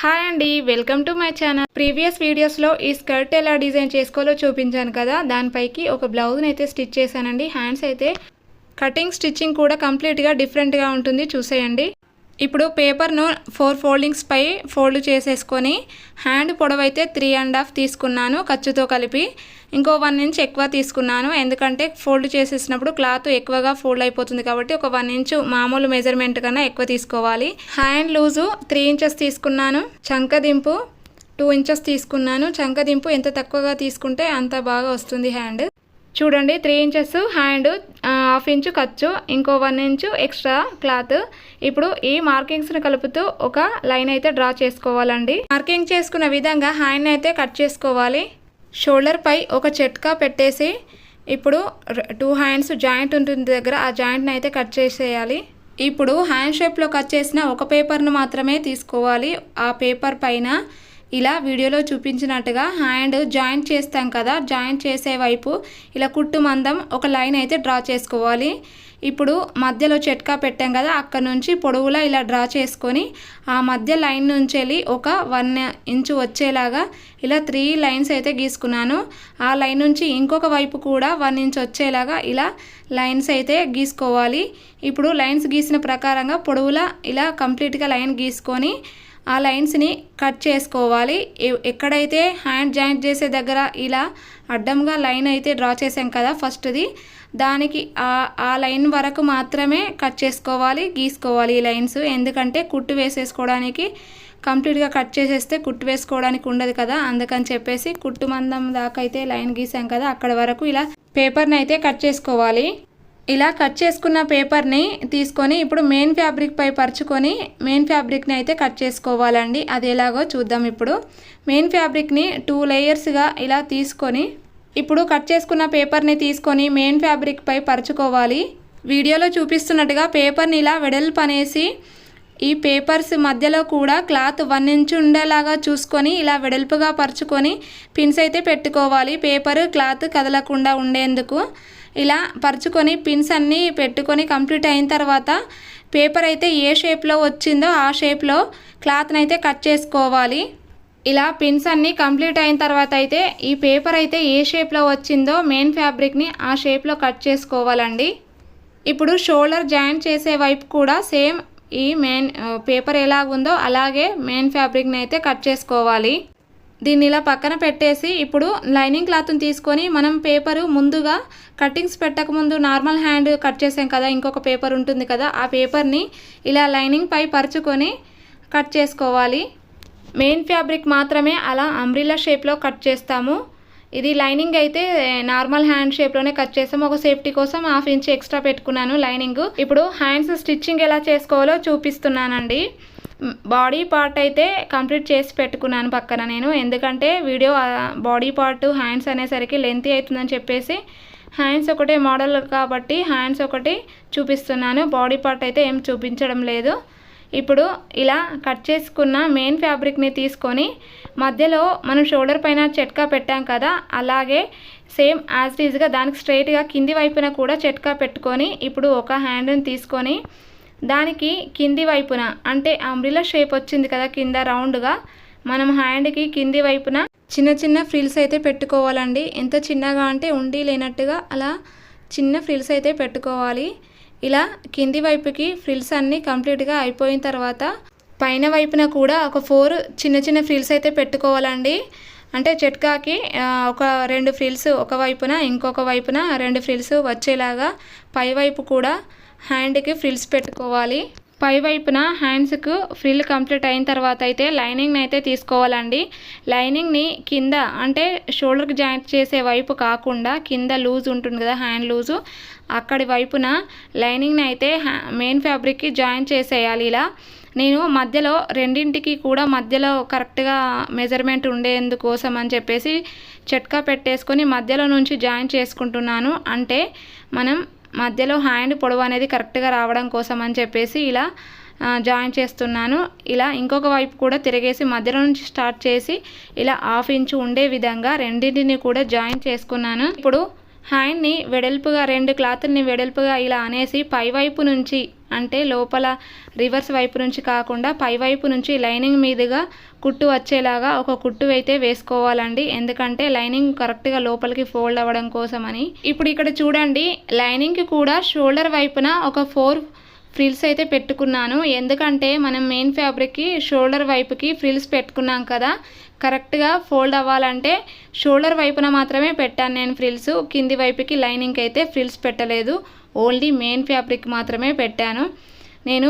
Hi అండి welcome to my channel. Previous వీడియోస్లో ఈ స్కర్ట్ ఎలా డిజైన్ చేసుకోవాలో చూపించాను కదా దానిపైకి ఒక బ్లౌజ్ని అయితే స్టిచ్ చేశానండి. హ్యాండ్స్ అయితే కటింగ్ స్టిచ్చింగ్ కూడా కంప్లీట్గా డిఫరెంట్గా ఉంటుంది చూసేయండి. ఇప్పుడు పేపర్ను ఫోర్ ఫోల్డింగ్స్ పై ఫోల్డ్ చేసేసుకొని హ్యాండ్ పొడవైతే త్రీ అండ్ హాఫ్ తీసుకున్నాను ఖర్చుతో కలిపి. ఇంకో వన్ ఇంచ్ ఎక్కువ తీసుకున్నాను. ఎందుకంటే ఫోల్డ్ చేసేసినప్పుడు క్లాత్ ఎక్కువగా ఫోల్డ్ అయిపోతుంది కాబట్టి ఒక వన్ ఇంచు మామూలు మెజర్మెంట్ కన్నా ఎక్కువ తీసుకోవాలి. హ్యాండ్ లూజు త్రీ ఇంచెస్ తీసుకున్నాను. చంకదింపు టూ ఇంచెస్ తీసుకున్నాను. చంకదింపు ఎంత తక్కువగా తీసుకుంటే అంత బాగా వస్తుంది హ్యాండ్. చూడండి three inches hand half inch ఖర్చు ఇంకో వన్ ఇంచు ఎక్స్ట్రా క్లాత్ ఇప్పుడు ఈ మార్కింగ్స్ని కలుపుతూ ఒక లైన్ అయితే డ్రా చేసుకోవాలండి. మార్కింగ్ చేసుకున్న విధంగా హ్యాండ్ అయితే కట్ చేసుకోవాలి. షోల్డర్ పై ఒక చెట్కా పెట్టేసి ఇప్పుడు టూ హ్యాండ్స్ జాయింట్ ఉంటుంది దగ్గర ఆ జాయింట్ని అయితే కట్ చేసేయాలి. ఇప్పుడు హ్యాండ్ షేప్లో కట్ చేసిన ఒక పేపర్ను మాత్రమే తీసుకోవాలి. ఆ పేపర్ పైన ఇలా వీడియోలో చూపించినట్టుగా హ్యాండ్ జాయింట్ చేస్తాం కదా జాయింట్ చేసే వైపు ఇలా కుట్టు మందం ఒక లైన్ అయితే డ్రా చేసుకోవాలి. ఇప్పుడు మధ్యలో చెట్కా పెట్టాం కదా అక్కడ నుంచి పొడవులా ఇలా డ్రా చేసుకొని ఆ మధ్య లైన్ నుంచి వెళ్ళి ఒక వన్ ఇంచు వచ్చేలాగా ఇలా త్రీ లైన్స్ అయితే గీసుకున్నాను. ఆ లైన్ నుంచి ఇంకొక వైపు కూడా వన్ ఇంచ్ వచ్చేలాగా ఇలా లైన్స్ అయితే గీసుకోవాలి. ఇప్పుడు లైన్స్ గీసిన ప్రకారంగా పొడవులా ఇలా కంప్లీట్గా లైన్ గీసుకొని ఆ లైన్స్ని కట్ చేసుకోవాలి. ఎక్కడైతే హ్యాండ్ జాయింట్ చేసే దగ్గర ఇలా అడ్డంగా లైన్ అయితే డ్రా చేసాం కదా ఫస్ట్ది దానికి ఆ లైన్ వరకు మాత్రమే కట్ చేసుకోవాలి గీసుకోవాలి ఈ లైన్స్. ఎందుకంటే కుట్టు వేసేసుకోవడానికి కంప్లీట్గా కట్ చేసేస్తే కుట్టు వేసుకోవడానికి ఉండదు కదా. అందుకని చెప్పేసి కుట్టు మందం దాకా అయితే లైన్ గీసాం కదా. అక్కడ వరకు ఇలా పేపర్ని అయితే కట్ చేసుకోవాలి. ఇలా కట్ చేసుకున్న పేపర్ని తీసుకొని ఇప్పుడు మెయిన్ ఫ్యాబ్రిక్ పై పరుచుకొని మెయిన్ ఫ్యాబ్రిక్ని అయితే కట్ చేసుకోవాలండి. అది ఎలాగో చూద్దాం ఇప్పుడు. మెయిన్ ఫ్యాబ్రిక్ని టూ లేయర్స్గా ఇలా తీసుకొని ఇప్పుడు కట్ చేసుకున్న పేపర్ని తీసుకొని మెయిన్ ఫ్యాబ్రిక్ పై పరుచుకోవాలి. వీడియోలో చూపిస్తున్నట్టుగా పేపర్ని ఇలా వెడల్పు అనేసి ఈ పేపర్స్ మధ్యలో కూడా క్లాత్ వన్ ఇంచ్ ఉండేలాగా చూసుకొని ఇలా వెడల్పుగా పరుచుకొని పిన్స్ అయితే పెట్టుకోవాలి. పేపర్ క్లాత్ కదలకుండా ఉండేందుకు. ఇలా పరుచుకొని పిన్స్ అన్నీ పెట్టుకొని కంప్లీట్ అయిన తర్వాత పేపర్ అయితే ఏ షేప్లో వచ్చిందో ఆ షేప్లో క్లాత్ని అయితే కట్ చేసుకోవాలి. ఇలా పిన్స్ అన్నీ కంప్లీట్ అయిన తర్వాత అయితే ఈ పేపర్ అయితే ఏ షేప్లో వచ్చిందో మెయిన్ ఫ్యాబ్రిక్ని ఆ షేప్లో కట్ చేసుకోవాలండి. ఇప్పుడు షోల్డర్ జాయింట్ చేసే వైపు కూడా సేమ్ ఈ మెయిన్ పేపర్ uh, ఎలాగుందో అలాగే మెయిన్ ఫ్యాబ్రిక్ని అయితే కట్ చేసుకోవాలి. దీన్ని ఇలా పక్కన పెట్టేసి ఇప్పుడు లైనింగ్ క్లాత్ని తీసుకొని మనం పేపరు ముందుగా కటింగ్స్ పెట్టకముందు నార్మల్ హ్యాండ్ కట్ చేసాం కదా ఇంకొక పేపర్ ఉంటుంది కదా ఆ పేపర్ని ఇలా లైనింగ్ పై పరుచుకొని కట్ చేసుకోవాలి. మెయిన్ ఫ్యాబ్రిక్ మాత్రమే అలా అంబ్రిల్లా షేప్లో కట్ చేస్తాము. ఇది లైనింగ్ అయితే నార్మల్ హ్యాండ్ షేప్లోనే కట్ చేసాము. ఒక సేఫ్టీ కోసం హాఫ్ ఇంచ్ ఎక్స్ట్రా పెట్టుకున్నాను లైనింగ్. ఇప్పుడు హ్యాండ్స్ స్టిచ్చింగ్ ఎలా చేసుకోవాలో చూపిస్తున్నానండి. బాడీ పార్ట్ అయితే కంప్లీట్ చేసి పెట్టుకున్నాను పక్కన నేను. ఎందుకంటే వీడియో బాడీ పార్ట్ హ్యాండ్స్ అనేసరికి లెంత్ అవుతుందని చెప్పేసి హ్యాండ్స్ ఒకటే మోడల్ కాబట్టి హ్యాండ్స్ ఒకటి చూపిస్తున్నాను. బాడీ పార్ట్ అయితే ఏం చూపించడం లేదు. ఇప్పుడు ఇలా కట్ చేసుకున్న మెయిన్ ఫ్యాబ్రిక్ని తీసుకొని మధ్యలో మనం షోల్డర్ పైన చెట్కా పెట్టాం కదా అలాగే సేమ్ యాజ్ ఈజ్గా దానికి స్ట్రైట్గా కింది వైపున కూడా చెట్కా పెట్టుకొని ఇప్పుడు ఒక హ్యాండ్ని తీసుకొని దానికి కింది వైపున అంటే అంబ్రిలా షేప్ వచ్చింది కదా కింద రౌండ్గా మనం హ్యాండ్కి కింది వైపున చిన్న చిన్న ఫ్రిల్స్ అయితే పెట్టుకోవాలండి. ఎంత చిన్నగా అంటే ఉండి లేనట్టుగా అలా చిన్న ఫ్రిల్స్ అయితే పెట్టుకోవాలి. ఇలా కింది వైపుకి ఫ్రిల్స్ అన్నీ కంప్లీట్గా అయిపోయిన తర్వాత పైన వైపున కూడా ఒక ఫోర్ చిన్న చిన్న ఫ్రిల్స్ అయితే పెట్టుకోవాలండి. అంటే చెట్కాకి ఒక రెండు ఫ్రిల్స్ ఒక వైపున ఇంకొక వైపున రెండు ఫ్రిల్స్ వచ్చేలాగా పై వైపు కూడా హ్యాండ్కి ఫ్రిల్స్ పెట్టుకోవాలి. పై వైపున హ్యాండ్స్కు ఫ్రిల్ కంప్లీట్ అయిన తర్వాత అయితే లైనింగ్ని అయితే తీసుకోవాలండి. లైనింగ్ని కింద అంటే షోల్డర్కి జాయింట్ చేసే వైపు కాకుండా కింద లూజ్ ఉంటుంది కదా హ్యాండ్ లూజు అక్కడి వైపున లైనింగ్ని అయితే మెయిన్ ఫ్యాబ్రిక్కి జాయిన్ చేసేయాలి ఇలా. నేను మధ్యలో రెండింటికి కూడా మధ్యలో కరెక్ట్గా మెజర్మెంట్ ఉండేందుకోసం అని చెప్పేసి చెట్కా పెట్టేసుకొని మధ్యలో నుంచి జాయిన్ చేసుకుంటున్నాను. అంటే మనం మధ్యలో హ్యాండ్ పొడవు అనేది కరెక్ట్గా రావడం కోసం అని చెప్పేసి ఇలా జాయిన్ చేస్తున్నాను. ఇలా ఇంకొక వైపు కూడా తిరిగేసి మధ్యలో నుంచి స్టార్ట్ చేసి ఇలా హాఫ్ ఇంచు ఉండే విధంగా రెండింటిని కూడా జాయిన్ చేసుకున్నాను. ఇప్పుడు హ్యాండ్ని వెడల్పుగా రెండు క్లాతుల్ని వెడల్పుగా ఇలా అనేసి పైవైపు నుంచి అంటే లోపల రివర్స్ వైపు నుంచి కాకుండా పైవైపు నుంచి లైనింగ్ మీదుగా కుట్టు వచ్చేలాగా ఒక కుట్టు అయితే వేసుకోవాలండి. ఎందుకంటే లైనింగ్ కరెక్ట్గా లోపలికి ఫోల్డ్ అవ్వడం కోసమని. ఇప్పుడు ఇక్కడ చూడండి లైనింగ్కి కూడా షోల్డర్ వైపున ఒక ఫోర్ ఫ్రిల్స్ అయితే పెట్టుకున్నాను. ఎందుకంటే మనం మెయిన్ ఫ్యాబ్రిక్కి షోల్డర్ వైపుకి ఫ్రిల్స్ పెట్టుకున్నాం కదా కరెక్ట్గా ఫోల్డ్ అవ్వాలంటే షోల్డర్ వైపున మాత్రమే పెట్టాను నేను ఫ్రిల్స్. కింది వైపుకి లైనింగ్ అయితే ఫ్రిల్స్ పెట్టలేదు. ఓన్లీ మెయిన్ ఫ్యాబ్రిక్ మాత్రమే పెట్టాను. నేను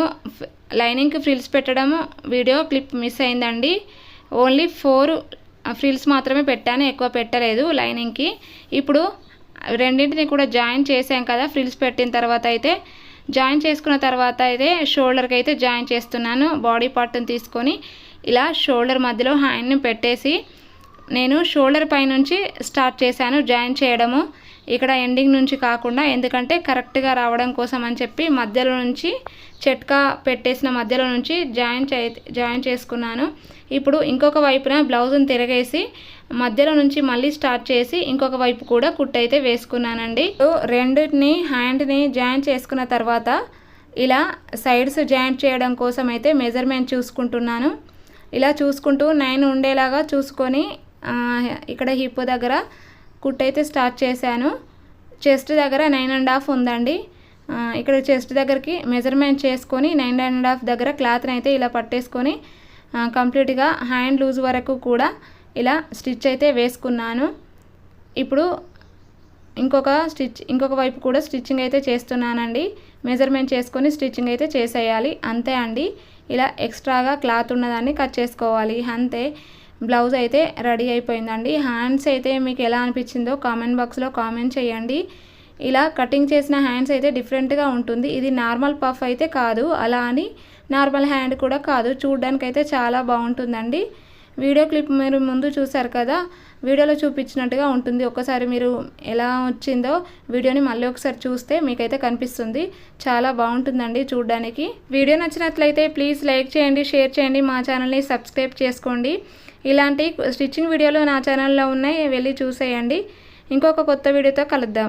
లైనింగ్కి ఫ్రిల్స్ పెట్టడం వీడియో క్లిప్ మిస్ అయిందండి. ఓన్లీ ఫోర్ ఫ్రిల్స్ మాత్రమే పెట్టాను ఎక్కువ పెట్టలేదు లైనింగ్కి. ఇప్పుడు రెండింటిని కూడా జాయిన్ చేసాం కదా ఫ్రిల్స్ పెట్టిన తర్వాత అయితే. జాయిన్ చేసుకున్న తర్వాత అయితే షోల్డర్కి అయితే జాయిన్ చేస్తున్నాను. బాడీ పార్ట్ని తీసుకొని ఇలా షోల్డర్ మధ్యలో హ్యాండ్ని పెట్టేసి నేను షోల్డర్ పైనుంచి స్టార్ట్ చేశాను జాయిన్ చేయడము. ఇక్కడ ఎండింగ్ నుంచి కాకుండా ఎందుకంటే కరెక్ట్గా రావడం కోసం అని చెప్పి మధ్యలో నుంచి చెట్కా పెట్టేసిన మధ్యలో నుంచి జాయిన్ చే జాయిన్ చేసుకున్నాను. ఇప్పుడు ఇంకొక వైపున బ్లౌజ్ని తిరగేసి మధ్యలో నుంచి మళ్ళీ స్టార్ట్ చేసి ఇంకొక వైపు కూడా కుట్టయితే వేసుకున్నానండి. రెండింటిని హ్యాండ్ని జాయిన్ చేసుకున్న తర్వాత ఇలా సైడ్స్ జాయింట్ చేయడం కోసం అయితే మెజర్మెంట్ చూసుకుంటున్నాను. ఇలా చూసుకుంటూ నైన్ ఉండేలాగా చూసుకొని ఇక్కడ హిప్ దగ్గర కుట్టయితే స్టార్ట్ చేశాను. చెస్ట్ దగ్గర నైన్ అండ్ హాఫ్ ఉందండి. ఇక్కడ చెస్ట్ దగ్గరికి మెజర్మెంట్ చేసుకొని నైన్ అండ్ హాఫ్ దగ్గర క్లాత్ని అయితే ఇలా పట్టేసుకొని కంప్లీట్గా హ్యాండ్ లూజ్ వరకు కూడా ఇలా స్టిచ్ అయితే వేసుకున్నాను. ఇప్పుడు ఇంకొక స్టిచ్ ఇంకొక వైపు కూడా స్టిచ్చింగ్ అయితే చేస్తున్నానండి. మెజర్మెంట్ చేసుకొని స్టిచ్చింగ్ అయితే చేసేయాలి. అంతే అండి. ఇలా ఎక్స్ట్రాగా క్లాత్ ఉన్నదాన్ని కట్ చేసుకోవాలి. అంతే. బ్లౌజ్ అయితే రెడీ అయిపోయిందండి. హ్యాండ్స్ అయితే మీకు ఎలా అనిపించిందో కామెంట్ బాక్స్లో కామెంట్ చేయండి. ఇలా కటింగ్ చేసిన హ్యాండ్స్ అయితే డిఫరెంట్గా ఉంటుంది. ఇది నార్మల్ పఫ్ అయితే కాదు. అలా అని నార్మల్ హ్యాండ్ కూడా కాదు. చూడడానికి అయితే చాలా బాగుంటుందండి. వీడియో క్లిప్ మీరు ముందు చూసారు కదా వీడియోలో చూపించినట్టుగా ఉంటుంది. ఒకసారి మీరు ఎలా వచ్చిందో వీడియోని మళ్ళీ ఒకసారి చూస్తే మీకైతే కనిపిస్తుంది. చాలా బాగుంటుందండి చూడడానికి. వీడియో నచ్చినట్లయితే ప్లీజ్ లైక్ చేయండి షేర్ చేయండి మా ఛానల్ని సబ్స్క్రైబ్ చేసుకోండి. ఇలాంటి స్టిచ్చింగ్ వీడియోలు నా ఛానల్లో ఉన్నాయి వెళ్ళి చూసేయండి. ఇంకొక కొత్త వీడియోతో కలుద్దాం.